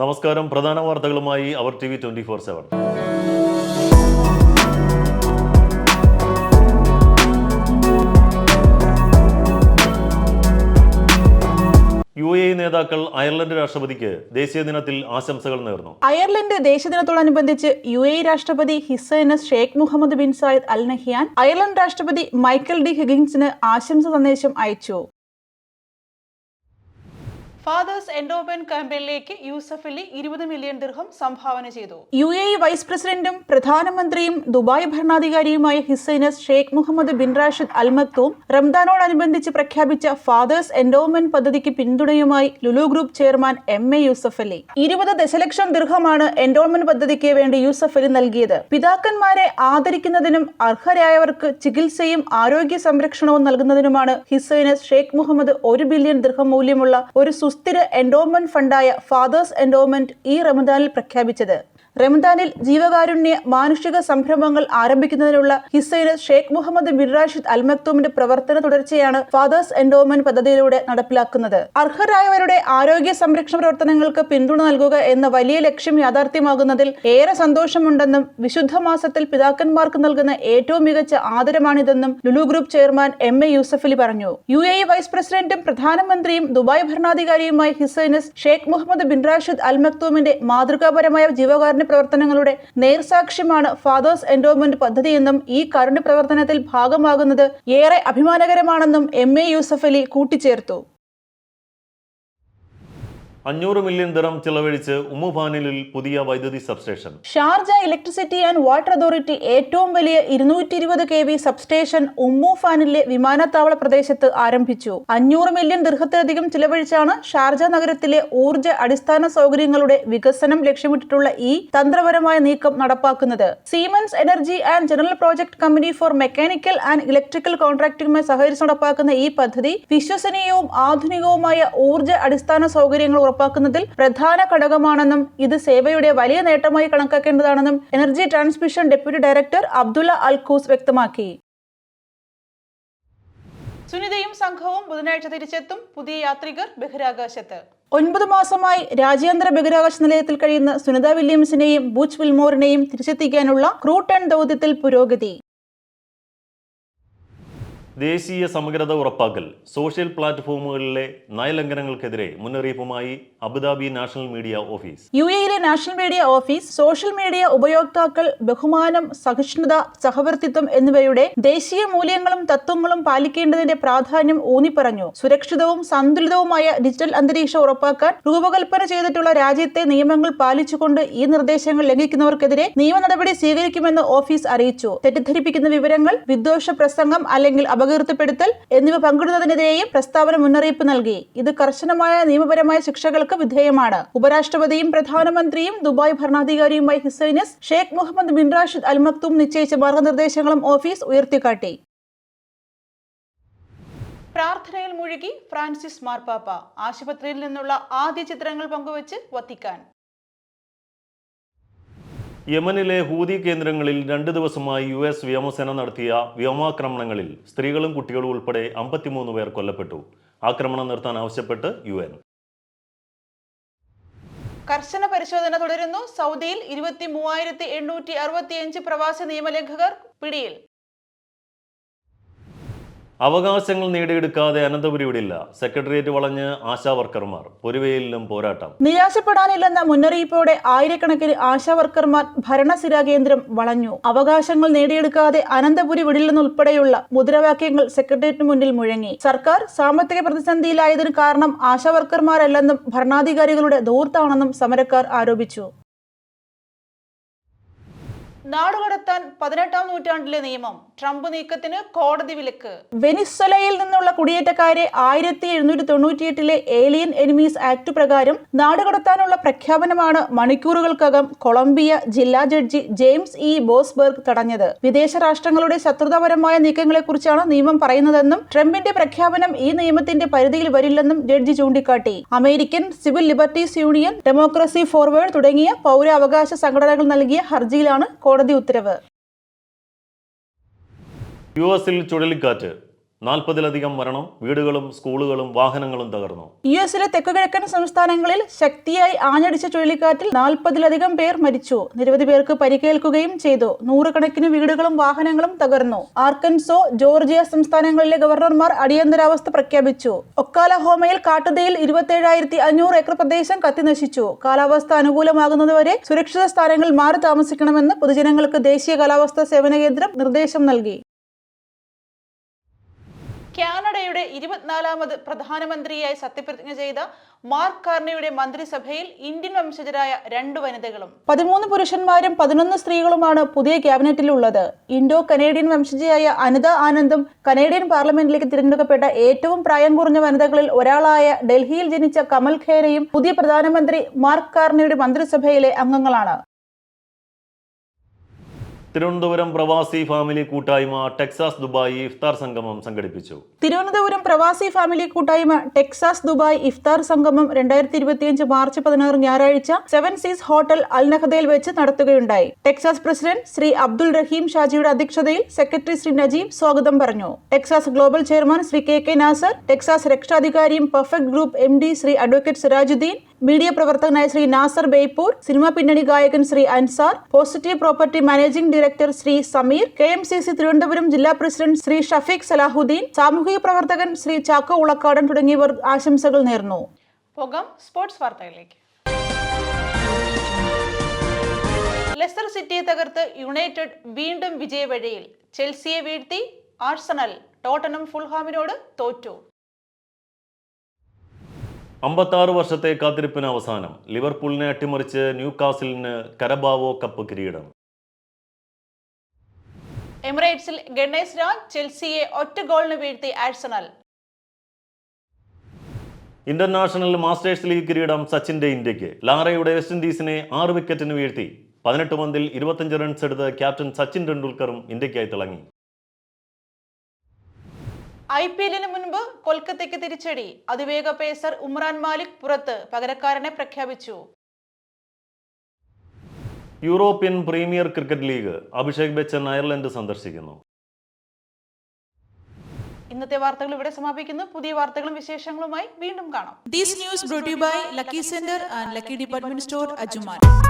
നമസ്കാരം. പ്രധാന വാർത്തകളുമായി അവർ T V twenty four seven. U A നേതാക്കൾ അയർലൻഡ് രാഷ്ട്രപതിക്ക് ദേശീയ ദിനത്തിൽ ആശംസകൾ നേർന്നു. അയർലൻഡ് ദേശീയദിനത്തോടനുബന്ധിച്ച് യു എ രാഷ്ട്രപതി his highness Sheikh Mohammed bin Zayed Al Nahyan Ireland രാഷ്ട്രപതി മൈക്കൽ ഡി ഹിഗിൻസിന് ആശംസ സന്ദേശം അയച്ചു. ഫാദേഴ്സ് എൻഡോമെന്റ് ക്യാമ്പയിനിലേക്ക് യൂസഫ് അലി ഇരുപത് മില്യൺ ദിർഹം സംഭാവന ചെയ്തു. യു എ വൈസ് പ്രസിഡന്റും പ്രധാനമന്ത്രിയും Dubai ഭരണാധികാരിയുമായ his highness Sheikh Mohammed bin Rashid Al റംദാനോടനുബന്ധിച്ച് പ്രഖ്യാപിച്ച ഫാദേഴ്സ് എൻഡോമെന്റ് പദ്ധതിക്ക് പിന്തുണയുമായി Lulu group chairman M A Yusuff Ali. ഇരുപത് ദശലക്ഷം ദിർഹമാണ് എൻഡോമെന്റ് പദ്ധതിക്ക് വേണ്ടി യൂസഫ് അലി നൽകിയത്. പിതാക്കന്മാരെ ആദരിക്കുന്നതിനും അർഹരായവർക്ക് ചികിത്സയും ആരോഗ്യ സംരക്ഷണവും നൽകുന്നതിനുമാണ് ഹിസൈനസ് ഷെയ്ഖ് മുഹമ്മദ് ഒരു ബില്യൺ ദിർഹം മൂല്യമുള്ള ഒരു സുസ്ഥിര എൻഡോമെന്റ് ഫണ്ടായ ഫാദേഴ്സ് എൻഡോമെന്റ് ഈ റമദാനിൽ പ്രഖ്യാപിച്ചത്. റമദാനിൽ ജീവകാരുണ്യ മാനുഷിക സംരംഭങ്ങൾ ആരംഭിക്കുന്നതിനുള്ള his highness Sheikh Mohammed bin Rashid Al മക്തൂമിന്റെ പ്രവർത്തന തുടർച്ചയാണ് ഫാദേഴ്സ് എൻഡോമെന്റ് പദ്ധതിയിലൂടെ നടപ്പിലാക്കുന്നത്. അർഹരായവരുടെ ആരോഗ്യ സംരക്ഷണ പ്രവർത്തനങ്ങൾക്ക് പിന്തുണ നൽകുക എന്ന വലിയ ലക്ഷ്യം യാഥാർത്ഥ്യമാകുന്നതിൽ ഏറെ സന്തോഷമുണ്ടെന്നും വിശുദ്ധ മാസത്തിൽ പിതാക്കന്മാർക്ക് നൽകുന്ന ഏറ്റവും മികച്ച ആദരമാണിതെന്നും Lulu group chairman M A Yusuffali പറഞ്ഞു. യു എ വൈസ് പ്രസിഡന്റും പ്രധാനമന്ത്രിയും Dubai ഭരണാധികാരിയുമായ his highness Sheikh Mohammed bin Rashid Al മക്തൂമിന്റെ മാതൃകാപരമായ ജീവകാരുണ്യ പ്രവർത്തനങ്ങളുടെ നേർസാക്ഷ്യമാണ് ഫാദേഴ്സ് എൻഡോമെന്റ് പദ്ധതിയെന്നും ഈ കാരുണ്യ പ്രവർത്തനത്തിൽ ഭാഗമാകുന്നത് ഏറെ അഭിമാനകരമാണെന്നും എം എ കൂട്ടിച്ചേർത്തു. അഞ്ഞൂറ് മില്യൺ ദിറം ചിലവഴിച്ച് ഉമ്മുഭാനിലിൽ പുതിയ വൈദ്യുതി substation. Sharjah electricity and water authority ഏറ്റവും വലിയ ഇരുന്നൂറ്റി ഇരുപത് കെ വി സബ്സ്റ്റേഷൻ ഉമ്മുഫാനിലെ വിമാനത്താവള പ്രദേശത്ത് ആരംഭിച്ചു. അഞ്ഞൂറ് മില്യൺ ദീർഘത്തിലധികം ചിലവഴിച്ചാണ് ഷാർജ നഗരത്തിലെ ഊർജ അടിസ്ഥാന സൗകര്യങ്ങളുടെ വികസനം ലക്ഷ്യമിട്ടിട്ടുള്ള ഈ തന്ത്രപരമായ നീക്കം നടപ്പാക്കുന്നത്. Siemens energy and general project company for mechanical and electrical കോൺട്രാക്ടിംഗുമായി സഹകരിച്ച് നടപ്പാക്കുന്ന ഈ പദ്ധതി വിശ്വസനീയവും ആധുനികവുമായ ഊർജ അടിസ്ഥാന സൗകര്യങ്ങൾ ഉറപ്പാക്കുന്നതിൽ പ്രധാന ഘടകമാണെന്നും ഇത് സേവയുടെ വലിയ നേട്ടമായി കണക്കാക്കേണ്ടതാണെന്നും energy transmission deputy director Abdulla Al Khoos വ്യക്തമാക്കി. സുനിതയും സംഘവും ബുധനാഴ്ച തിരിച്ചെത്തും പുതിയ യാത്രികർ ബഹിരാകാശത്ത്. ഒൻപത് മാസമായി രാജ്യാന്തര ബഹിരാകാശ നിലയത്തിൽ കഴിയുന്ന സുനിത വില്യംസിനെയും ബൂച്ച് വിൽമോറിനെയും തിരിച്ചെത്തിക്കാനുള്ള ക്രൂട്ടൺ ദൗത്യത്തിൽ പുരോഗതി. ദേശീയ സമഗ്രത ഉറപ്പാക്കൽ സോഷ്യൽ പ്ലാറ്റ്ഫോമുകളിലെ നയലംഘനങ്ങൾക്കെതിരെ മുന്നറിയിപ്പുമായി Abu Dhabi national media office. U എയിലെ national media office social media ഉപയോക്താക്കൾ ബഹുമാനം സഹിഷ്ണുത സഹവർത്തിത്വം എന്നിവയുടെ ദേശീയ മൂല്യങ്ങളും തത്വങ്ങളും പാലിക്കേണ്ടതിന്റെ പ്രാധാന്യം ഊന്നിപ്പറഞ്ഞു. സുരക്ഷിതവും സന്തുലിതവുമായ ഡിജിറ്റൽ അന്തരീക്ഷം ഉറപ്പാക്കാൻ രൂപകൽപ്പന ചെയ്തിട്ടുള്ള രാജ്യത്തെ നിയമങ്ങൾ പാലിച്ചുകൊണ്ട് ഈ നിർദ്ദേശങ്ങൾ ലംഘിക്കുന്നവർക്കെതിരെ നിയമ നടപടി സ്വീകരിക്കുമെന്ന് ഓഫീസ് അറിയിച്ചു. തെറ്റിദ്ധരിപ്പിക്കുന്ന വിവരങ്ങൾ വിദ്വേഷ പ്രസംഗം അല്ലെങ്കിൽ അപകീർത്തിപ്പെടുത്തൽ എന്നിവ പങ്കിടുന്നതിനെതിരെയും പ്രസ്താവന മുന്നറിയിപ്പ് നൽകി. ഇത് കർശനമായ നിയമപരമായ ശിക്ഷകൾക്ക് വിധേയമാണ്. ഉപരാഷ്ട്രപതിയും പ്രധാനമന്ത്രിയും Dubai ഭരണാധികാരിയുമായി his highness Sheikh Mohammed bin Rashid Al Maktoum നിശ്ചയിച്ച മാർഗനിർദ്ദേശങ്ങളും ഓഫീസ് ഉയർത്തിക്കാട്ടി. പ്രാർത്ഥനയിൽ മുഴുകി ഫ്രാൻസിസ് മാർപ്പാപ്പ. ആശുപത്രിയിൽ നിന്നുള്ള ആദ്യ ചിത്രങ്ങൾ പങ്കുവച്ച് വത്തിക്കാൻ. യമനിലെ ഹൂതി കേന്ദ്രങ്ങളിൽ രണ്ട് ദിവസമായി യു എസ് വ്യോമസേന നടത്തിയ വ്യോമാക്രമണങ്ങളിൽ സ്ത്രീകളും കുട്ടികളും ഉൾപ്പെടെ അമ്പത്തിമൂന്ന് പേർ കൊല്ലപ്പെട്ടു. ആക്രമണം നിർത്താൻ ആവശ്യപ്പെട്ട് യു എൻ. കർശന പരിശോധന തുടരുന്നു. സൗദിയിൽ ഇരുപത്തി മൂവായിരത്തി എണ്ണൂറ്റി അറുപത്തിയഞ്ച് പ്രവാസി നിയമലംഘകർ പിടിയിൽ. അവകാശങ്ങൾ നേടിയെടുക്കാതെ അനന്തപുരി വിടില്ല സെക്രട്ടേറിയറ്റ് വളഞ്ഞ് ആശാ വർക്കർമാർ പൊരുവയിലും പോരാട്ടം. നിരാശപ്പെടാനില്ലെന്ന മുന്നറിയിപ്പോടെ ആയിരക്കണക്കിന് ആശാ വർക്കർമാർ ഭരണസിരാ കേന്ദ്രം വളഞ്ഞു. അവകാശങ്ങൾ നേടിയെടുക്കാതെ അനന്തപുരി വിടില്ലെന്നുൾപ്പെടെയുള്ള മുദ്രാവാക്യങ്ങൾ സെക്രട്ടേറിയറ്റിന് മുന്നിൽ മുഴങ്ങി. സർക്കാർ സാമ്പത്തിക പ്രതിസന്ധിയിലായതിനു കാരണം ആശാ വർക്കർമാരല്ലെന്നും ഭരണാധികാരികളുടെ ധൂർത്താണെന്നും സമരക്കാർ ആരോപിച്ചു. നാടുകടത്താൻ പതിനെട്ടാം നൂറ്റാണ്ടിലെ നിയമം. ട്രംപ് നീക്കത്തിന് കോടതി വിലക്ക്. വെനിസ്വലയിൽ നിന്നുള്ള കുടിയേറ്റക്കാരെ ആയിരത്തി എഴുന്നൂറ്റി തൊണ്ണൂറ്റിയെട്ടിലെ ഏലിയൻ എനിമീസ് ആക്ട് പ്രകാരം നാടുകടത്താനുള്ള പ്രഖ്യാപനമാണ് മണിക്കൂറുകൾക്കകം കൊളംബിയ ജില്ലാ ജഡ്ജി ജെയിംസ് ഇ ബോസ്ബർഗ് തടഞ്ഞത്. വിദേശ രാഷ്ട്രങ്ങളുടെ ശത്രുതാപരമായ നീക്കങ്ങളെക്കുറിച്ചാണ് നിയമം പറയുന്നതെന്നും ട്രംപിന്റെ പ്രഖ്യാപനം ഈ നിയമത്തിന്റെ പരിധിയിൽ വരില്ലെന്നും ജഡ്ജി ചൂണ്ടിക്കാട്ടി. American civil liberties union democracy forward തുടങ്ങിയ പൗരാവകാശ സംഘടനകൾ നൽകിയ ഹർജിയിലാണ് കോടതി ഉത്തരവ്. യു എസിൽ ചുഴലിക്കാറ്റ്. നാൽപ്പതിലധികം മരണം വീടുകളും സ്കൂളുകളും വാഹനങ്ങളും തകർന്നു. യു എസിലെ തെക്കുകിഴക്കൻ സംസ്ഥാനങ്ങളിൽ ശക്തിയായി ആഞ്ഞടിച്ച ചുഴലിക്കാറ്റിൽ നാൽപ്പതിലധികം പേർ മരിച്ചു. നിരവധി പേർക്ക് പരിക്കേൽക്കുകയും ചെയ്തു. നൂറുകണക്കിന് വീടുകളും വാഹനങ്ങളും തകർന്നു. ആർക്കൻസോ ജോർജിയ സംസ്ഥാനങ്ങളിലെ ഗവർണർമാർ അടിയന്തരാവസ്ഥ പ്രഖ്യാപിച്ചു. ഒക്കാലഹോമയിൽ കാട്ടുതയിൽ ഇരുപത്തേഴായിരത്തി അഞ്ഞൂറ് ഏക്കർ പ്രദേശം കത്തിനശിച്ചു. കാലാവസ്ഥ അനുകൂലമാകുന്നതുവരെ സുരക്ഷിത സ്ഥാനങ്ങളിൽ മാറി താമസിക്കണമെന്ന് പൊതുജനങ്ങൾക്ക് ദേശീയ കാലാവസ്ഥാ സേവന കേന്ദ്രം നിർദ്ദേശം നൽകി. കാനഡയുടെ ഇരുപത്തിനാലാമത് പ്രധാനമന്ത്രിയായി സത്യപ്രതിജ്ഞ ചെയ്ത മാർക്ക് കാർണിയുടെ മന്ത്രിസഭയിൽ ഇന്ത്യൻ വംശജരായ രണ്ട് വനിതകളും പതിമൂന്ന് പുരുഷന്മാരും പതിനൊന്ന് സ്ത്രീകളുമാണ് പുതിയ ക്യാബിനറ്റിലുള്ളത്. ഇൻഡോ കനേഡിയൻ വംശജയായ അനിത ആനന്ദും കനേഡിയൻ പാർലമെന്റിലേക്ക് തിരഞ്ഞെടുക്കപ്പെട്ട ഏറ്റവും പ്രായം കുറഞ്ഞ വനിതകളിൽ ഒരാളായ ഡൽഹിയിൽ ജനിച്ച കമൽ ഖേരയും പുതിയ പ്രധാനമന്ത്രി മാർക്ക് കാർണിയുടെ മന്ത്രിസഭയിലെ അംഗങ്ങളാണ്. തിരുവനന്തപുരം പ്രവാസി ഫാമിലി കൂട്ടായ്മ ടെക്സാസ് ദുബായ് ഇഫ്താർ സംഗമം സംഘടിപ്പിച്ചു. തിരുവനന്തപുരം പ്രവാസി ഫാമിലി കൂട്ടായ്മ ടെക്സാസ് ദുബായ് ഇഫ്താർ സംഗമം രണ്ടായിരത്തി ഇരുപത്തിയഞ്ച് മാർച്ച് പതിനാറ് ഞായറാഴ്ച സെവൻ സീസ് ഹോട്ടൽ അൽനഹദയിൽ വെച്ച് നടത്തുകയുണ്ടായി. ടെക്സാസ് പ്രസിഡന്റ് ശ്രീ അബ്ദുൾ റഹീം ഷാജിയുടെ അധ്യക്ഷതയിൽ സെക്രട്ടറി ശ്രീ നജീം സ്വാഗതം പറഞ്ഞു. Texas global chairman Shri K K Nasar Texas രക്ഷാധികാരിയും perfect group M D Shri advocate Sirajuddin media പ്രവർത്തകനായ ശ്രീ നാസർ ബേപ്പൂർ സിനിമാ പിന്നണി ഗായകൻ Shri Ansar positive property managing director Shri Sameer K M C C Thiruvananthapuram ജില്ലാ president Shri Shafeeq Salahuddin സാമൂഹിക പ്രവർത്തകൻ ശ്രീ ചാക്കോ ഉളക്കാടൻ തുടങ്ങിയവർ ആശംസകൾ നേർന്നു. Sports വാർത്തകളിലേക്ക് ലെസ്റ്റർ സിറ്റിയെ തകർത്ത് യുണൈറ്റഡ് വീണ്ടും വിജയവഴിയിൽ. ചെൽസിയെ വീഴ്ത്തി ആഴ്സണൽ ടോട്ടനം ഫുൾഹാമിനോട് തോറ്റു. അമ്പത്താറ് വർഷത്തെ കാത്തിരിപ്പിന് അവസാനം ലിവർപൂളിനെ അട്ടിമറിച്ച് ന്യൂ കാസിലിന് കരബാവോ കപ്പ് കിരീടം. എമിറേറ്റ്സിൽ ഗണേശ് രാജ് ചെൽസിയെ ഒറ്റ ഗോളിന് വീഴ്ത്തി ആഴ്സണൽ. ഇന്റർനാഷണൽ മാസ്റ്റേഴ്സ് ലീഗ് കിരീടം സച്ചിന്റെ ഇന്ത്യയ്ക്ക് ലാറയുടെ വെസ്റ്റ് ഇൻഡീസിനെ ആറ് വിക്കറ്റിന് വീഴ്ത്തി പതിനെട്ട് പന്തിൽ ഇരുപത്തഞ്ച് റൺസ് എടുത്ത് ക്യാപ്റ്റൻ സച്ചിൻ ടെണ്ടുൽക്കറും ഇന്ത്യക്കായി തിളങ്ങി. ഐ പി എല്ലിന് മുൻപ് കൊൽക്കത്തയ്ക്ക് തിരിച്ചടി. അതിവേഗ പേസർ ഉമ്രാൻ മാലിക് പുറത്ത് പകരക്കാരനെ പ്രഖ്യാപിച്ചു. European premier cricket league Abhishek Bachchan Ireland സന്ദർശിക്കുന്നു. ഇന്നത്തെ വാർത്തകൾ ഇവിടെ സമാപിക്കുന്നു. പുതിയ വാർത്തകളും വിശേഷങ്ങളുമായി വീണ്ടും കാണാം. These news brought by lucky by Lucky Sender and Lucky Department Store, Ajuman.